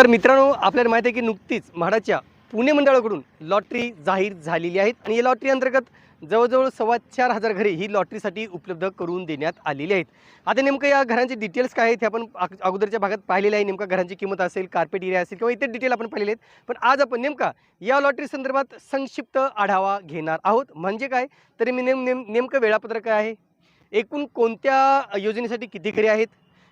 तर मित्रांनो आपल्याला माहिती आहे की नुकतीच म्हाडाच्या पुणे मंडळाकडून लॉटरी जाहीर झालेली आहेत आणि या लॉटरी अंतर्गत जवळजवळ सव्वा चार हजार घरे ही लॉटरीसाठी उपलब्ध करून देण्यात आलेली आहेत. आता नेमकं या घरांचे डिटेल्स काय आहेत हे आपण अगोदरच्या भागात पाहिलेले आहे. नेमका घरांची किंमत असेल कार्पेट एरिया असेल किंवा इतर डिटेल आपण पाहिलेले आहेत. पण आज आपण नेमका या लॉटरी संदर्भात संक्षिप्त आढावा घेणार आहोत. म्हणजे काय? तरी मी नेम नेम नेमकं वेळापत्रक काय आहे? एकूण कोणत्या योजनेसाठी किती घरे आहेत?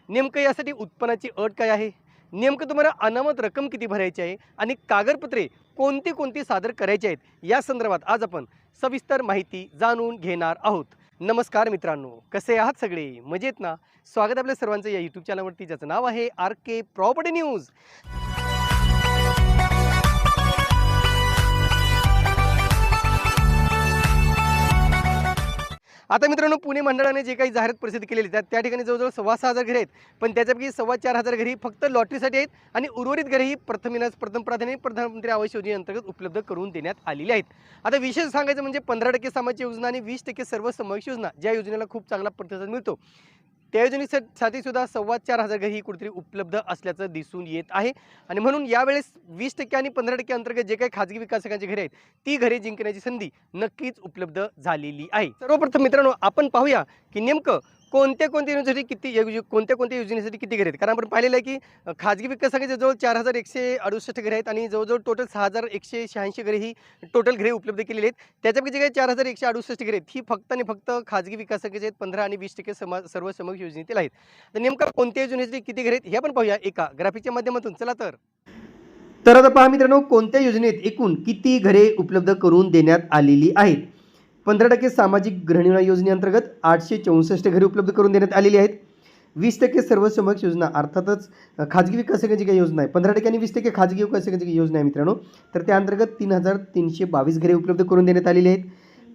नेमकं यासाठी उत्पन्नाची अट काय आहे? नेमकं तुम्हाला अनामत रक्कम किती भरायची आहे आणि कागदपत्रे कोणती कोणती सादर करायची आहेत? या संदर्भात आज आपण सविस्तर माहिती जाणून घेणार आहोत. नमस्कार मित्रांनो कसे आहात सगळे? मजेत ना? स्वागत आपल्या सर्वांचं या यूट्यूब चॅनलवरती ज्याचं नाव आहे आर के प्रॉपर्टी न्यूज. आता मित्रांनो पुणे मंडळाने जे काही जाहिरात प्रसिद्ध केलेली त्या त्या ठिकाणी जवळजवळ सव्वा सहा हजार घरे आहेत. पण त्याच्यापैकी सव्वा चार हजार घरी फक्त लॉटरीसाठी आहेत आणि उर्वरित घरे ही प्रथमिनास प्रथम प्राधान्य प्रधानमंत्री आवास योजनेअंतर्गत उपलब्ध करून देण्यात आलेली आहेत. आता विशेष सांगायचं म्हणजे पंधरा टक्के सामाजिक योजना आणि वीस टक्के सर्व समावेश योजना ज्या योजनेला खूप चांगला प्रतिसाद मिळतो. त्या योजनेसाठी सुद्धा सव्वा चार हजार घरे ही कुठेतरी उपलब्ध असल्याचं दिसून येत आहे. आणि म्हणून यावेळेस वीस टक्के आणि पंधरा टक्के अंतर्गत जे काही खाजगी विकासकांची घरे आहेत ती घरे जिंकण्याची संधी नक्कीच उपलब्ध झालेली आहे. सर्वप्रथम मित्रांनो आपण पाहूया की नेमकं कोणत्या कोणत्या योजनेसाठी किती योज- कोणत्या कोणत्या योजनेसाठी किती घरे आहेत? कारण आपण पाहिलेलं आहे की खाजगी विकासकांचे जवळ चार हजार एकशे अडुसष्ट घरे आहेत आणि जवळजवळ टोटल सहा हजार एकशे शहाऐंशी घरे ही टोटल घरे उपलब्ध केलेली आहेत. त्याच्यापैकी जे काही चार हजार एकशे अडुसष्ट घरे आहेत ही फक्त आणि फक्त खाजगी विकासकांचे आहेत. पंधरा आणि वीस टक्के समा सर्व समग्र योजनेतील आहेत. तर नेमका कोणत्या योजनेसाठी किती घरे आहेत हे आपण पाहूया एका ग्राफिकच्या माध्यमातून. चला तर. तर आता पहा मित्रांनो कोणत्या योजनेत एकूण किती घरे उपलब्ध करून देण्यात आलेली आहेत? पंधरा टक्के सामाजिक गृहनिर्णय योजनेअंतर्गत आठशे चौसष्ट घरे उपलब्ध करून देण्यात आलेली आहेत. वीस टक्के सर्वसमक्ष योजना अर्थातच खाजगी विकासकांची काही योजना आहे. पंधरा टक्के आणि वीस टक्के खाजगी विकासकांची काही योजना आहे मित्रांनो. तर त्या अंतर्गत तीन हजार तीनशे बावीस घरे उपलब्ध करून देण्यात आलेली आहेत.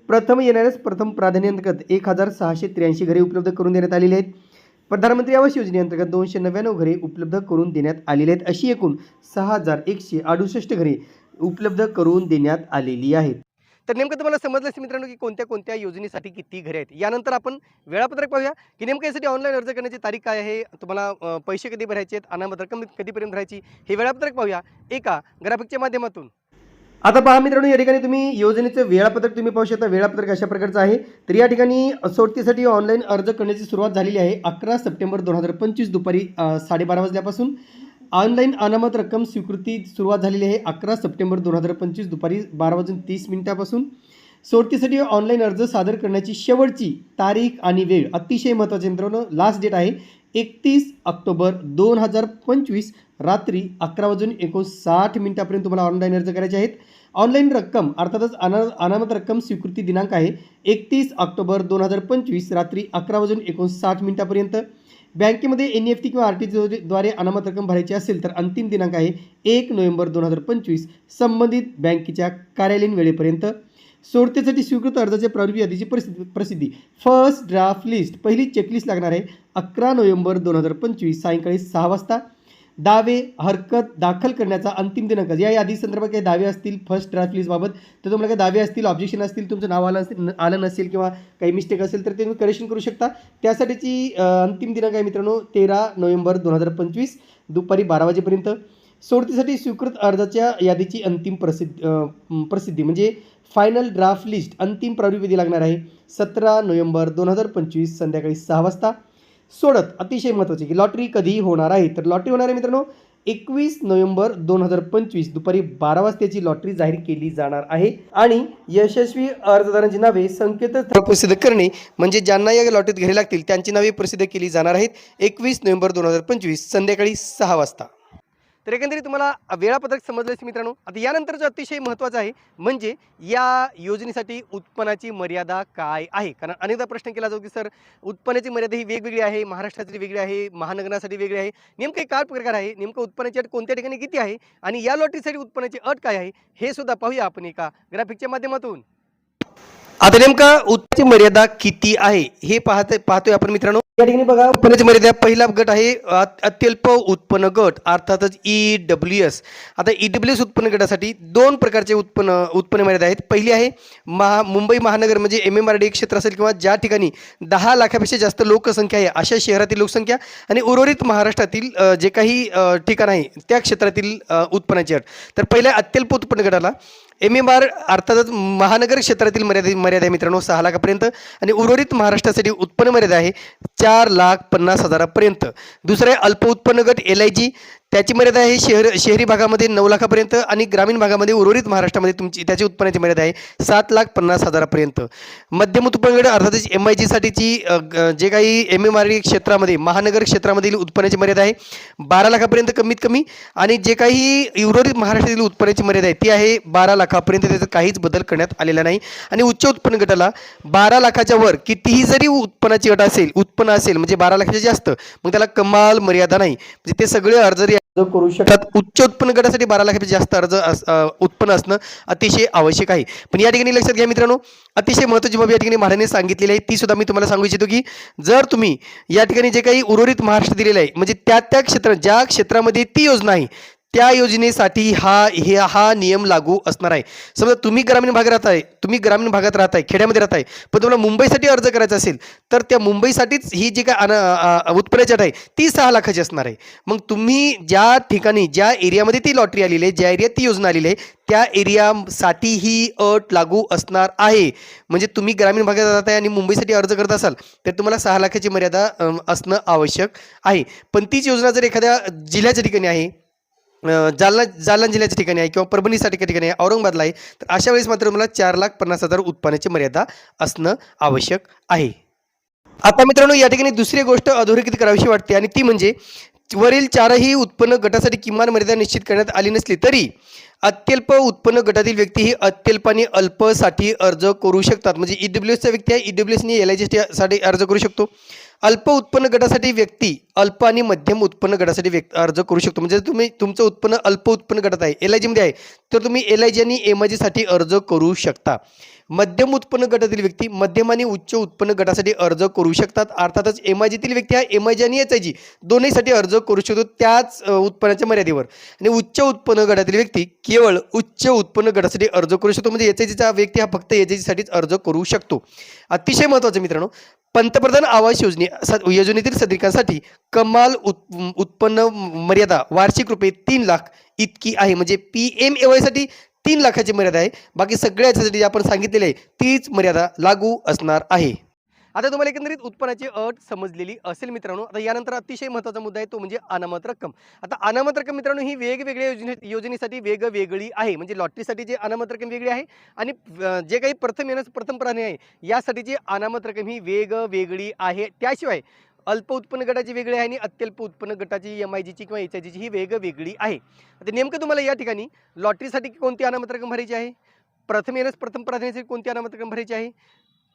प्रथम येणाऱ्याच प्रथम प्राधान्यांतर्गत एक हजार सहाशे त्र्याऐंशी घरे उपलब्ध करून देण्यात आलेली आहेत. प्रधानमंत्री आवास योजनेअंतर्गत दोनशे नव्याण्णव घरे उपलब्ध करून देण्यात आलेली आहेत. अशी एकूण सहा हजार एकशे अडुसष्ट घरे उपलब्ध करून देण्यात आलेली आहेत. तर नेमकं तुम्हाला समजलं असेल मित्रांनो की कोणत्या कोणत्या योजनेसाठी किती घरे आहेत? यानंतर आपण वेळापत्रक पाहूया की नेमकं यासाठी ऑनलाईन अर्ज करण्याची तारीख काय आहे? तुम्हाला पैसे कधी भरायचे आहेत? अनामत रक्कम कधीपर्यंत भरायची? हे वेळापत्रक पाहूया एका ग्राफिकच्या माध्यमातून. आता पहा मित्रांनो या ठिकाणी तुम्ही योजनेचं वेळापत्रक तुम्ही पाहू शकता. वेळापत्रक अशा प्रकारचं आहे. तर या ठिकाणी सोडतीसाठी ऑनलाईन अर्ज करण्याची सुरुवात झालेली आहे अकरा सप्टेंबर दोन हजार पंचवीस दुपारी साडेबारा वाजल्यापासून. ऑनलाईन अनामत रक्कम स्वीकृती सुरुवात झालेली आहे अकरा सप्टेंबर दोन हजार पंचवीस दुपारी बारा वाजून तीस मिनिटापासून. सोडतीसाठी ऑनलाईन अर्ज सादर करण्याची शेवटची तारीख आणि वेळ अतिशय महत्त्वाचे मित्रांनो. लास्ट डेट आहे एकतीस ऑक्टोबर दोन हजार पंचवीस रात्री अकरा वाजून एकोणसाठ मिनिटापर्यंत तुम्हाला ऑनलाईन अर्ज करायचे आहेत. ऑनलाईन रक्कम अर्थातच अना अनामत रक्कम स्वीकृती दिनांक आहे एकतीस ऑक्टोबर दोन हजार पंचवीस रात्री अकरा वाजून एकोणसाठ मिनिटापर्यंत. बँकेमध्ये एन एफ टी किंवा आर टी द्वारे अनामत रक्कम भरायची असेल तर अंतिम दिनांक आहे एक नोव्हेंबर दोन हजार पंचवीस संबंधित बँकेच्या कार्यालयीन वेळेपर्यंत. सोडतेसाठी स्वीकृत अर्जाच्या प्रवृत्ती यादीची प्रसिद्धी प्रसिद्धी. फर्स्ट ड्राफ्ट लिस्ट पहिली चेकलिस्ट लागणार आहे अकरा नोव्हेंबर दोन हजार पंचवीस सायंकाळी सहा वाजता. दावे हरकत दाखल करण्याचा अंतिम दिनांक. या यादी संदर्भात काही दावे असतील फर्स्ट ड्राफ्ट लिस्टबाबत तर तुम्हाला काही दावे असतील ऑब्जेक्शन असतील तुमचं नाव आलं असेल आलं नसेल किंवा काही मिस्टेक असेल तर ते तुम्ही करेक्शन करू शकता. त्यासाठीची अंतिम दिनांक आहे मित्रांनो तेरा नोव्हेंबर दोन हजार पंचवीस दुपारी बारा वाजेपर्यंत. सोडतीसाठी स्वीकृत अर्जाच्या यादीची अंतिम प्रसिद्ध प्रसिद्धी म्हणजे फायनल ड्राफ्ट लिस्ट अंतिम प्रारूपविधी लागणार आहे सतरा नोव्हेंबर दोन हजार पंचवीस संध्याकाळी सहा वाजता. सोडत अतिशय महत्त्वाची की लॉटरी कधी होणार आहे. तर लॉटरी होणार आहे मित्रांनो एकवीस नोव्हेंबर दोन हजार पंचवीस दुपारी बारा वाजताची लॉटरी जाहीर केली जाणार आहे. आणि यशस्वी अर्जदारांची नावे संकेतस्थळ प्रसिद्ध करणे म्हणजे ज्यांना या लॉटरीत घरी लागतील त्यांची नावे प्रसिद्ध केली जाणार आहेत. एकवीस नोव्हेंबर दोन हजार पंचवीस संध्याकाळी सहा वाजता. तर एकंदरीत तुम्हाला वेळापत्रक समजलं असेल मित्रांनो. आता यानंतर जो अतिशय महत्त्वाचं आहे म्हणजे या योजनेसाठी उत्पन्नाची मर्यादा काय आहे? कारण अनेकदा प्रश्न केला जातो की सर उत्पन्नाची मर्यादा ही वेगवेगळी आहे महाराष्ट्रासाठी वेगळी आहे महानगरासाठी वेगळी आहे. नेमकं काय प्रकार आहे नेमकं उत्पन्नाची अट कोणत्या ठिकाणी किती आहे? आणि या लॉटरीसाठी उत्पन्नाची अट काय आहे? हे सुद्धा पाहूया आपण एका ग्राफिकच्या माध्यमातून. आता नेमका उत्पन्नाची मर्यादा किती आहे हे पाहत पाहतोय आपण मित्रांनो. या ठिकाणी बघा उत्पन्नाची मर्यादा पहिला गट आहे अत्यल्प उत्पन्न गट अर्थातच ई डब्ल्यू एस आता ई डब्ल्यू एस उत्पन्न गटासाठी दोन प्रकारचे उत्पन्न उत्पन्न मर्यादा आहेत. पहिली आहे महा मुंबई महानगर म्हणजे एम एम आर डी क्षेत्र असेल किंवा ज्या ठिकाणी दहा लाखापेक्षा जास्त लोकसंख्या आहे अशा शहरातील लोकसंख्या. आणि उर्वरित महाराष्ट्रातील जे काही ठिकाण आहे त्या क्षेत्रातील उत्पन्नाची अट तर पहिल्या अत्यल्प उत्पन्न गटाला. एम एम आर अर्थातच महानगर क्षेत्रातील मर्यादे मर्यादा आहे मित्रांनो सहा लाखापर्यंत. आणि उर्वरित महाराष्ट्रासाठी उत्पन्न मर्यादा आहे चार लाख पन्नास हजारापर्यंत. दुसरं आहे अल्प उत्पन्न गट एल आय जी त्याची मर्यादा आहे शहर शहरी भागामध्ये नऊ लाखापर्यंत आणि ग्रामीण भागामध्ये उर्वरित महाराष्ट्रामध्ये तुमची त्याची उत्पन्नाची मर्यादा आहे सात लाख पन्नास हजारापर्यंत. मध्यम उत्पन्न अर्थातच एम आय जीसाठीची जे काही एम एम आर क्षेत्रामध्ये महानगर क्षेत्रामधील उत्पन्नाची मर्यादा आहे बारा लाखापर्यंत कमीत कमी आणि जे काही उर्वरित महाराष्ट्रातील उत्पन्नाची मर्यादा आहे ती आहे बारा लाखापर्यंत. त्याचा काहीच बदल करण्यात आलेला नाही. आणि उच्च उत्पन्न गटाला बारा लाखाच्या वर कितीही जरी उत्पन्नाची गट असेल उत्पन्न असेल म्हणजे बारा लाखाच्या जास्त मग त्याला कमाल मर्यादा नाही. म्हणजे ते सगळे अर्ज जरी अर्ज करू शकतात उच्च उत्पन्न गटासाठी बारा लाखापेक्षा जास्त अर्ज उत्पन्न असणं अतिशय आवश्यक आहे. पण या ठिकाणी लक्षात घ्या मित्रांनो अतिशय महत्त्वाची बाब या ठिकाणी महाराजांनी सांगितलेली आहे. ती सुद्धा मी तुम्हाला सांगू इच्छितो की जर तुम्ही या ठिकाणी जे काही उर्वरित महाराष्ट्र दिलेलं आहे म्हणजे त्या त्या क्षेत्र ज्या क्षेत्रामध्ये ती योजना आहे त्या योजनेसाठी हा हे हा नियम लागू असणार आहे. समजा तुम्ही ग्रामीण भागात राहताय तुम्ही ग्रामीण भागात राहताय खेड्यामध्ये राहताय पण तुम्हाला मुंबईसाठी अर्ज करायचा असेल तर त्या मुंबईसाठीच ही जी काय अन- उत्पन्नाची अट आहे ती सहा लाखाची असणार आहे. मग तुम्ही ज्या ठिकाणी ज्या एरियामध्ये ती लॉटरी आलेली आहे ज्या एरियात ती योजना आलेली आहे त्या एरियासाठी ही अट लागू असणार आहे. म्हणजे तुम्ही ग्रामीण भागात राहताय आणि मुंबईसाठी अर्ज करत असाल तर तुम्हाला सहा लाखाची मर्यादा असणं आवश्यक आहे. पण तीच योजना जर एखाद्या जिल्ह्याच्या ठिकाणी आहे जालना जालना जिल्ह्याच्या ठिकाणी आहे किंवा परभणीसाठी ठिकाणी आहे औरंगाबादला आहे तर अशा वेळेस मात्र तुम्हाला चार लाख पन्नास हजार उत्पन्नाची मर्यादा असणं आवश्यक आहे. आता मित्रांनो या ठिकाणी दुसरी गोष्ट अधोरेखित करावीशी वाटते आणि ती म्हणजे वरील चारही उत्पन्न गटासाठी किमान मर्यादा निश्चित करण्यात आली नसली तरी अत्यल्प उत्पन्न गटातील व्यक्ती ही अत्यल्प आणि अल्पसाठी अर्ज करू शकतात. म्हणजे ई डब्ल्यू एसचा व्यक्ती आहे ई डब्ल्यू एसनी एल आयसाठी अर्ज करू शकतो. अल्प उत्पन्न गटासाठी व्यक्ती अल्प आणि मध्यम उत्पन्न गटासाठी व्यक्ती अर्ज करू शकतो. म्हणजे तुम्ही तुमचं उत्पन्न अल्प उत्पन्न गटात आहे एल आय जीमध्ये आहे तर तुम्ही एल आय जी आणि एम आय जीसाठी अर्ज करू शकता. मध्यम उत्पन्न गटातील व्यक्ती मध्यम आणि उच्च उत्पन्न गटासाठी अर्ज करू शकतात. अर्थातच एम आय जीतील व्यक्ती हा एम आय जी आणि एच आय जी दोन्हीसाठी अर्ज करू शकतो त्याच उत्पन्नाच्या मर्यादेवर. आणि उच्च उत्पन्न गटातील व्यक्ती केवळ उच्च उत्पन्न गटासाठी अर्ज करू शकतो. म्हणजे एच आय जीचा व्यक्ती हा फक्त एच आय जीसाठीच अर्ज करू शकतो. अतिशय महत्त्वाचं मित्रांनो पंतप्रधान आवास योजने योजनेतील सदरिकांसाठी कमाल उत् उत्पन्न मर्यादा वार्षिक रुपये तीन लाख इतकी आहे. म्हणजे पी एम ए वायसाठी तीन लाखाची मर्यादा आहे. बाकी सगळ्या याच्यासाठी आपण सांगितलेले आहे तीच मर्यादा लागू असणार आहे. आता तुम्हाला एकंदरीत उत्पन्नाची अट समजलेली असेल मित्रांनो. आता यानंतर अतिशय महत्त्वाचा मुद्दा आहे तो म्हणजे अनामत रक्कम. आता अनामत रक्कम मित्रांनो ही वेगवेगळ्या योजने योजनेसाठी वेगवेगळी आहे. म्हणजे लॉटरीसाठी जे अनामत रक्कम वेगळी आहे आणि जे काही प्रथम येणं प्रथम प्राणी आहे यासाठीची अनामत रक्कम ही वेगवेगळी आहे. त्याशिवाय अल्प उत्पन्न गटाची वेगळी आहे आणि अत्यल्प उत्पन्न गटाची एम आय जीची किंवा एच आय जीची ही वेगवेगळी आहे. आता नेमकं तुम्हाला या ठिकाणी लॉटरीसाठी कोणती अनामत रक्कम भरायची आहे? प्रथम येण्यास प्रथम प्राधान्यासाठी कोणती अनामत रक्कम भरायची आहे?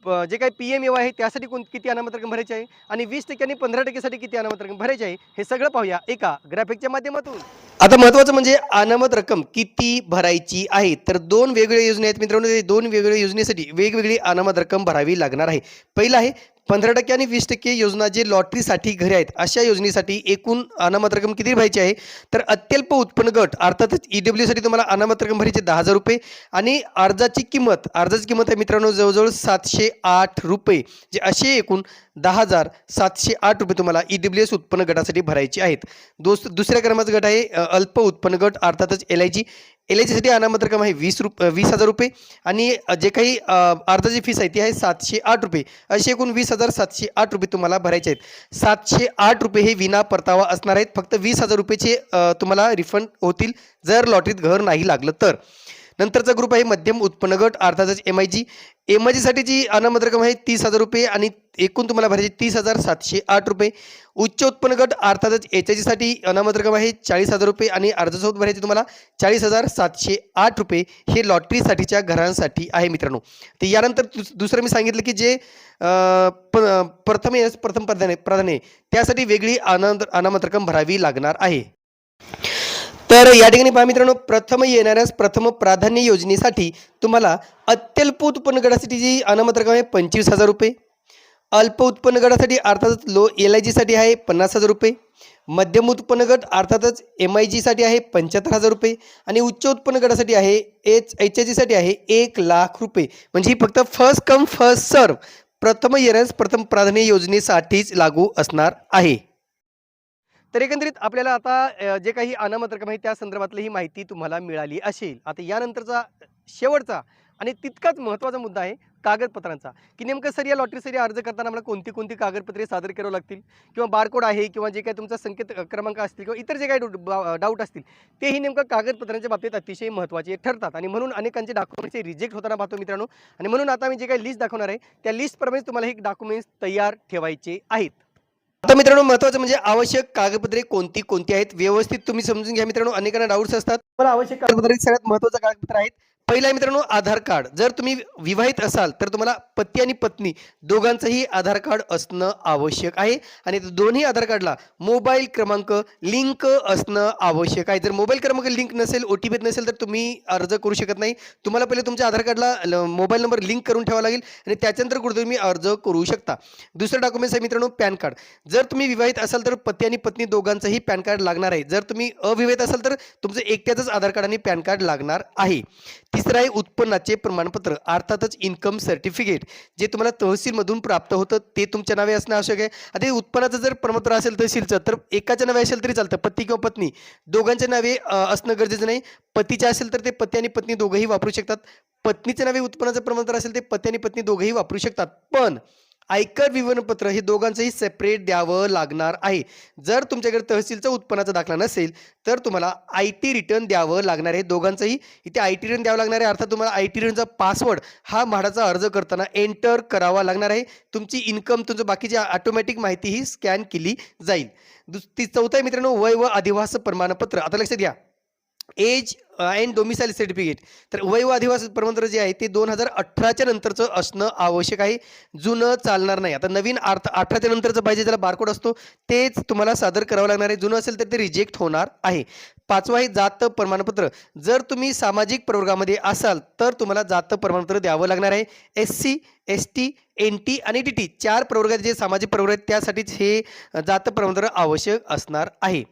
प- जे काही पी एम एव आहे त्यासाठी कोण किती अनामत रक्कम भरायची आहे? आणि वीस टक्के आणि पंधरा टक्केसाठी किती अनामत रक्कम भरायची आहे? हे सगळं पाहूया एका ग्राफिकच्या माध्यमातून. आता महत्त्वाचं म्हणजे अनामत रक्कम किती भरायची आहे? तर दोन वेगवेगळ्या योजना आहेत मित्रांनो. दोन वेगवेगळ्या योजनेसाठी वेगवेगळी अनामत रक्कम भरावी लागणार आहे. पहिलं आहे पंधरा टक्के आणि वीस टक्के योजना जे लॉटरीसाठी घरे आहेत अशा योजनेसाठी एकूण अनामत रक्कम किती भरायची आहे? तर अत्यल्प उत्पन्न गट अर्थातच ई डब्ल्यूसाठी तुम्हाला अनामत रक्कम भरायची दहा हजार रुपये आणि अर्जाची किंमत अर्जाची किंमत आहे मित्रांनो जवळजवळ सातशे आठ रुपये जे असे एकूण दहा हजार सातशे आठ रुपये तुम्हाला ई एस उत्पन्न गटासाठी भरायचे आहेत. दोस्त दुसऱ्या क्रमांकाचा गट आहे अल्प उत्पन्न गट अर्थातच L I G L I जीसाठी अनामत रक्कम आहे वीस रुप वीस हजार रुपये आणि जे काही अर्धाची अर्जाची फीस आहे ती आहे सातशे आठ रुपये. असे एकूण वीस हजार सातशे आठ रुपये तुम्हाला भरायचे आहेत. सातशे आठ रुपये हे विना परतावा असणार आहेत. फक्त वीस हजार रुपयेचे तुम्हाला रिफंड होतील जर लॉटरीत घर नाही लागलं तर. नंतरचा ग्रुप आहे मध्यम उत्पन्न गट अर्थातच M I G M I जीसाठीची अनामत रक्कम आहे तीस हजार रुपये आणि एकूण तुम्हाला भरायची तीस हजार सातशे आठ रुपये. उच्च उत्पन्न गट अर्थातच एच आय जीसाठी अनामत रक्कम आहे चाळीस हजार रुपये आणि अर्जासोबत भरायची तुम्हाला चाळीस हजार सातशे आठ रुपये हे लॉटरीसाठीच्या घरांसाठी आहे मित्रांनो. तर यानंतर दुस- दुसरं मी सांगितलं की जे प- प्रथम प्रथम प्राधान्य प्राधान्य आहे, त्यासाठी वेगळी आनंद अनामत रक्कम भरावी लागणार आहे. तर या ठिकाणी पहा मित्रांनो प्रथम येणाऱ्यास प्रथम प्राधान्य योजनेसाठी तुम्हाला अत्यल्प उत्पन्न गटासाठी जी अनामत रक्कम आहे पंचवीस हजार रुपये. अल्प उत्पन्न गटासाठी अर्थातच लो एल आय जीसाठी आहे पन्नास हजार रुपये. मध्यम उत्पन्न गट अर्थातच एम आय जीसाठी आहे पंच्याहत्तर हजार रुपये. आणि उच्च उत्पन्न गटासाठी आहे एच एच आय जीसाठी आहे एक लाख रुपये. म्हणजे ही फक्त फर्स्ट कम फर्स्ट सर्व प्रथम येण्यास प्रथम प्राधान्य योजनेसाठीच लागू असणार आहे. तर एकंदरीत आपल्याला आता जे काही अनामत आहे त्या संदर्भातली ही माहिती तुम्हाला मिळाली असेल. आता यानंतरचा शेवटचा आणि तितकाच महत्त्वाचा मुद्दा आहे कागदपत्रांचा. की नेमकं सर या लॉटरीसाठी अर्ज करताना मला कोणती कोणती कागदपत्रे सादर करावं लागतील? किंवा बारकोड आहे किंवा जे काही तुमचा संकेत क्रमांक असतील किंवा इतर जे काही डाऊट असतील तेही नेमकं कागदपत्रांच्या बाबतीत अतिशय महत्त्वाचे ठरतात. आणि म्हणून अनेकांचे डॉक्युमेंट्स हे रिजेक्ट होताना पाहतो मित्रांनो. आणि म्हणून आता मी जे काही लिस्ट दाखवणार आहे त्या लिस्टप्रमाणे तुम्हाला हे डॉक्युमेंट्स तयार ठेवायचे आहेत. आता मित्रांनो महत्वाचं म्हणजे आवश्यक कागदपत्रे कोणती कोणती आहेत? व्यवस्थित तुम्ही समजून घ्या मित्रांनो. अनेकांना डाऊट्स असतात. पण आवश्यक कागदपत्रे सगळ्यात महत्वाचं कागदपत्र आहेत. पहिला आहे मित्रांनो आधार कार्ड. जर तुम्ही विवाहित असाल तर तुम्हाला पती आणि पत्नी दोघांचंही आधार कार्ड असणं आवश्यक आहे. आणि दोन्ही आधार कार्डला मोबाईल क्रमांक लिंक असणं आवश्यक आहे. जर मोबाईल क्रमांक लिंक नसेल ओ टी पीत नसेल तर तुम्ही अर्ज करू शकत नाही. तुम्हाला पहिले तुमच्या आधार कार्डला मोबाईल नंबर लिंक करून ठेवावा लागेल आणि त्याच्यानंतर कुठे तुम्ही अर्ज करू शकता. दुसरं डॉक्युमेंट्स आहे मित्रांनो पॅन कार्ड. जर तुम्ही विवाहित असाल तर पती आणि पत्नी दोघांचंही पॅन कार्ड लागणार आहे. जर तुम्ही अविवाहित असाल तर तुमचं एकट्याचंच आधार कार्ड आणि पॅन कार्ड लागणार आहे. तिसरं आहे उत्पन्नाचे प्रमाणपत्र अर्थातच इन्कम सर्टिफिकेट जे तुम्हाला तहसीलमधून प्राप्त होतं ते तुमच्या नावे असणं आवश्यक आहे. आता उत्पन्नाचं जर प्रमाणपत्र असेल तहसीलचं तर एकाच्या नावे असेल तरी चालतं पती किंवा पत्नी. दोघांच्या नावे असणं गरजेचं नाही. पतीचे असेल तर ते पती आणि पत्नी दोघंही वापरू शकतात. पत्नीच्या नावे उत्पन्नाचं प्रमाणपत्र असेल ते पती आणि पत्नी दोघंही वापरू शकतात. पण आयकर विवरणपत्र हे दोघांचंही सेपरेट द्यावं लागणार आहे. जर तुमच्याकडे तहसीलचा उत्पन्नाचा दाखला नसेल तर तुम्हाला आय टी रिटर्न द्यावं लागणार आहे. दोघांचंही इथे आय टी रिटर्न द्यावं लागणार आहे. अर्थात तुम्हाला आय टी रिटर्नचा पासवर्ड हा म्हाडाचा अर्ज करताना एंटर करावा लागणार आहे. तुमची इन्कम तुमचं बाकीची ऑटोमॅटिक माहिती ही स्कॅन केली जाईल. दुस ती चौथा मित्रांनो वय व अधिवास प्रमाणपत्र. आता लक्षात घ्या. एज अँड डोमिसाईल सर्टिफिकेट तर वय व अधिवास प्रमाणपत्र जे आहे ते दोन हजार अठराच्या नंतरचं असणं आवश्यक आहे. जुनं चालणार नाही. आता नवीन अर्थ अठराच्या नंतरचं पाहिजे ज्याला बारकोड असतो तेच तुम्हाला सादर करावं लागणार आहे. जुनं असेल तर ते रिजेक्ट होणार आहे. पाचवं आहे जात प्रमाणपत्र. जर तुम्ही सामाजिक प्रवर्गामध्ये असाल तर तुम्हाला जात प्रमाणपत्र द्यावं लागणार आहे. S C S T N T आणि डी टी चार प्रवर्गात जे सामाजिक प्रवर्ग आहेत त्यासाठीच हे जात प्रमाणपत्र आवश्यक असणार आहे.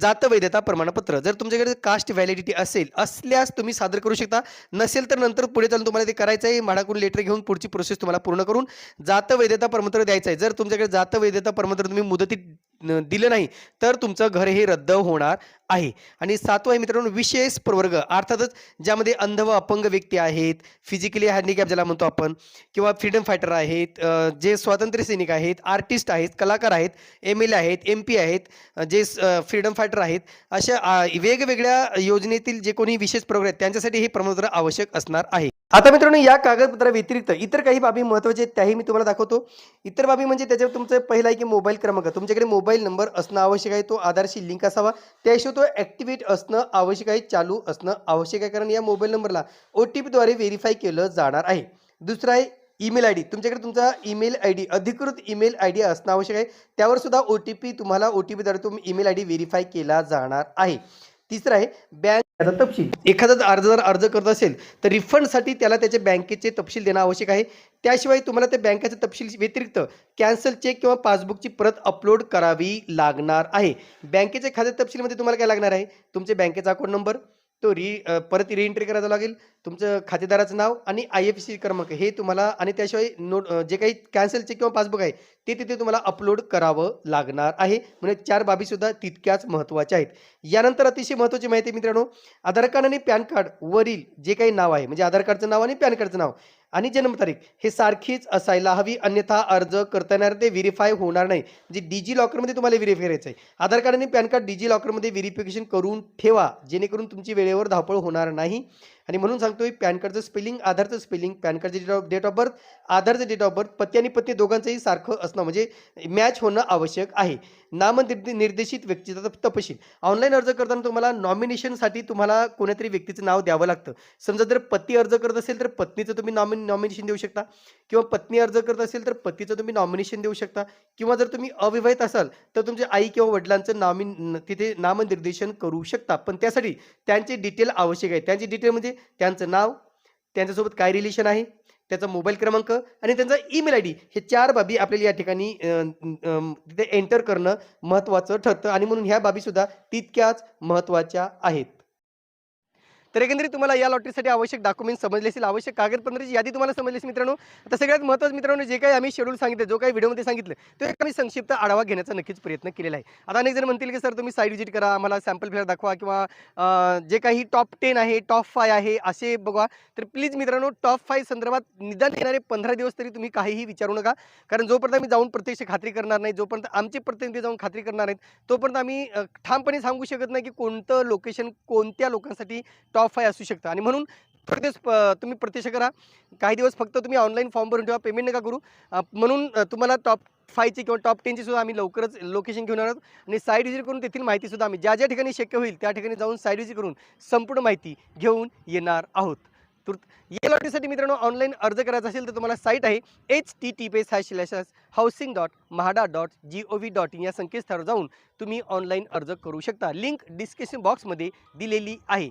जात वैधता प्रमाणपत्र. जर तुमच्याकडे कास्ट व्हॅलिडिटी असेल असल्यास तुम्ही सादर करू शकता. नसेल तर नंतर पुढे चालून तुम्हाला ते करायचं आहे. म्हाडाकडून लेटर घेऊन पुढची प्रोसेस तुम्हाला पूर्ण करून जात वैधता प्रमाणपत्र द्यायचं आहे. जर तुमच्याकडे जात वैधता प्रमाणपत्र तुम्ही मुदतीत दिलं नाही तर तुमचं घर हे रद्द होणार आहे. आणि सातवं आहे मित्रांनो विशेष प्रवर्ग अर्थातच ज्यामध्ये अंध व अपंग व्यक्ती आहेत फिजिकली हँडिकॅप ज्याला म्हणतो आपण किंवा फ्रीडम फायटर आहेत जे स्वातंत्र्य सैनिक आहेत आर्टिस्ट आहेत कलाकार आहेत एम एल ए आहेत एम पी आहेत जे फ्रीडम फायटर आहेत अशा वेगवेगळ्या योजनेतील जे कोणी विशेष प्रवर्ग आहेत त्यांच्यासाठी हे प्रमाणपत्र आवश्यक असणार आहे. आता मित्रांनो या कागदपत्रा व्यतिरिक्त इतर काही बाबी महत्त्वाचे आहेत त्याही मी तुम्हाला दाखवतो. इतर बाबी म्हणजे त्याच्यावर तुमचं पहिलं आहे की मोबाईल क्रमांक. तुमच्याकडे मोबाईल नंबर असणं आवश्यक आहे तो आधारशी लिंक असावा. त्याशिवाय तो ॲक्टिवेट असणं आवश्यक आहे चालू असणं आवश्यक आहे कारण या मोबाईल नंबरला ओ टी पीद्वारे व्हेरीफाय केलं जाणार आहे. दुसरं आहे ईमेल आय डी. तुमच्याकडे तुमचा ईमेल आय डी अधिकृत ईमेल आय डी असणं आवश्यक आहे. त्यावर सुद्धा ओ टी पी तुम्हाला ओ टी पीद्वारे तुम्ही ईमेल आय डी व्हेरीफाय केला जाणार आहे. तिसरं आहे बँक तपशील. एखादा जर अर्जदार अर्ज करत असेल तर रिफंडसाठी त्याला त्याचे बँकेचे तपशील देणं आवश्यक आहे. त्याशिवाय तुम्हाला त्या बँकेचे तपशील व्यतिरिक्त कॅन्सल चेक किंवा पासबुकची परत अपलोड करावी लागणार आहे. बँकेचे खाते तपशीलमध्ये तुम्हाला काय लागणार आहे? तुमचे बँकेचा अकाउंट नंबर तो री परत रिएंट्री करायला लागेल. तुमचं खातेदाराचं नाव आणि आय एफ सी क्रमांक हे तुम्हाला आणि त्याशिवाय नोट जे काही कॅन्सलचे किंवा पासबुक आहे ते तिथे तुम्हाला अपलोड करावं लागणार आहे. म्हणजे चार बाबीसुद्धा तितक्याच महत्त्वाच्या आहेत. यानंतर अतिशय महत्त्वाची माहिती मित्रांनो आधार कार्ड आणि पॅन कार्ड वरील जे काही नाव आहे म्हणजे आधार कार्डचं नाव आणि पॅन कार्डचं नाव आणि जन्मतारीख. हे सारखीच असायला हवी अन्यथा अर्ज करता येणार ते व्हेरीफाय होणार नाही. जे डिजी लॉकरमध्ये तुम्हाला व्हेरीफाय करायचं आहे. आधार कार्ड आणि पॅन कार्ड डिजी लॉकरमध्ये व्हेरिफिकेशन करून ठेवा जेणेकरून तुमची वेळेवर धावपळ होणार नाही. आणि म्हणून सांगतोय पॅन कार्डचं स्पेलिंग आधारचं स्पेलिंग पॅन कार्डचं date of date of birth आधारचं date of birth पती आणि पत्नी दोघांचंही सारखं असणं म्हणजे मॅच होणं आवश्यक आहे. नामनिर्दे निर्देशित व्यक्तीचा तपशील. ऑनलाईन अर्ज करताना तुम्हाला नॉमिनेशनसाठी तुम्हाला कोणत्यातरी व्यक्तीचं नाव द्यावं लागतं. समजा जर पती अर्ज करत असेल तर पत्नीचं तुम्ही नॉमिन नॉमिनेशन देऊ शकता. किंवा पत्नी अर्ज करत असेल तर पतीचं तुम्ही नॉमिनेशन देऊ शकता. किंवा जर तुम्ही अविवाहित असाल तर तुमच्या आई किंवा वडिलांचं नामिन तिथे नामनिर्देशन करू शकता. पण त्यासाठी त्यांचे डिटेल आवश्यक आहे. त्यांचे डिटेल म्हणजे त्यांचं नाव त्यांच्यासोबत काय रिलेशन आहे त्याचा मोबाईल क्रमांक आणि त्यांचा ईमेल आय डी हे चार बाबी आपल्याला या ठिकाणी तिथे एंटर करणं महत्त्वाचं ठरतं. आणि म्हणून ह्या बाबीसुद्धा तितक्याच महत्त्वाच्या आहेत. तर एकंदरीत तुम्हाला या लॉटरीसाठी आवश्यक डॉक्युमेंट समजले असेल आवश्यक कागदपत्रांची यादी तुम्हाला समजली असेल मित्रांनो. आता सगळ्यात महत्त्वाचं मित्रांनो जे काही आम्ही शेड्यूल सांगितलं जो काही व्हिडिओमध्ये सांगितलं तो एक आम्ही संक्षिप्त आढावा घेण्याचा नक्कीच प्रयत्न केलेला आहे. आता अनेक जण म्हणतील की सर तुम्ही साईड व्हिजिट करा आम्हाला सॅम्पल फ्लॅट दाखवा किंवा जे काही टॉप टेन आहे टॉप फाय आहे असे बघा तर प्लीज मित्रांनो टॉप फाय संदर्भात निदान येणारे पंधरा दिवस तरी तुम्ही काहीही विचारू नका. कारण जोपर्यंत आम्ही जाऊन प्रत्यक्ष खात्री करणार नाही जोपर्यंत आमचे प्रतिनिधी जाऊन खात्री करणार नाहीत तोपर्यंत आम्ही ठामपणे सांगू शकत नाही की कोणतं लोकेशन कोणत्या लोकांसाठी टॉप फाय असू शकतं. आणि म्हणून थोडे तुम्ही प्रत्यक्ष करा. काही दिवस फक्त तुम्ही ऑनलाईन फॉर्म भरून ठेवा. पेमेंट नका करू. म्हणून तुम्हाला टॉप फायची किंवा टॉप टेनची सुद्धा आम्ही लवकरच लोकेशन घेऊन आहोत. आणि साईड विजिट करून तेथील माहिती सुद्धा आम्ही ज्या ज्या ठिकाणी शक्य होईल त्या ठिकाणी जाऊन साईड विजिट करून संपूर्ण माहिती घेऊन येणार आहोत. तर या लॉटरीसाठी मित्रांनो ऑनलाईन अर्ज करायचा असेल तर तुम्हाला साईट आहे H T T P hash slash housing dot MHADA dot G O V dot in या संकेतस्थळावर जाऊन तुम्ही ऑनलाईन अर्ज करू शकता. लिंक डिस्क्रिप्शन बॉक्समध्ये दिलेली आहे.